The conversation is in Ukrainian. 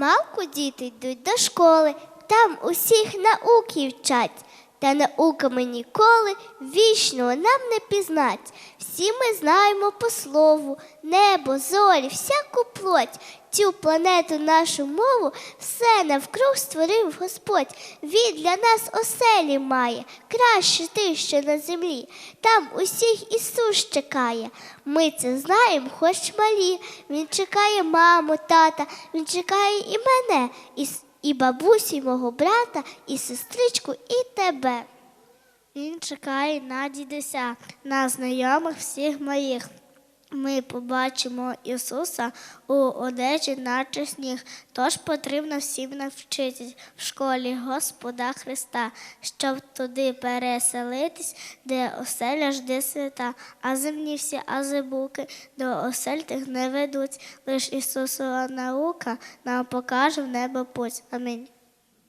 Змалку діти йдуть до школи, там усіх науки вчать. Та науками ніколи вічного нам не пізнать. Всі ми знаємо по слову, небо, зорі, всяку плоть. Цю планету нашу мову все навкруг створив Господь. Він для нас оселі має, краще ти, що на землі. Там усіх Ісус чекає. Ми це знаємо, хоч малі. Він чекає маму, тата, він чекає і мене, і, і бабусі і мого брата, і сестричку, і тебе. Він чекає на дідуся, на знайомих всіх моїх. Ми побачимо Ісуса у одежі, наче сніг. Тож потрібно всім навчитись в школі Господа Христа, щоб туди переселитись, де оселя жде свята, а земні всі азибуки до осель тих не ведуть. Лиш Ісусова наука нам покаже в небо путь. Амінь.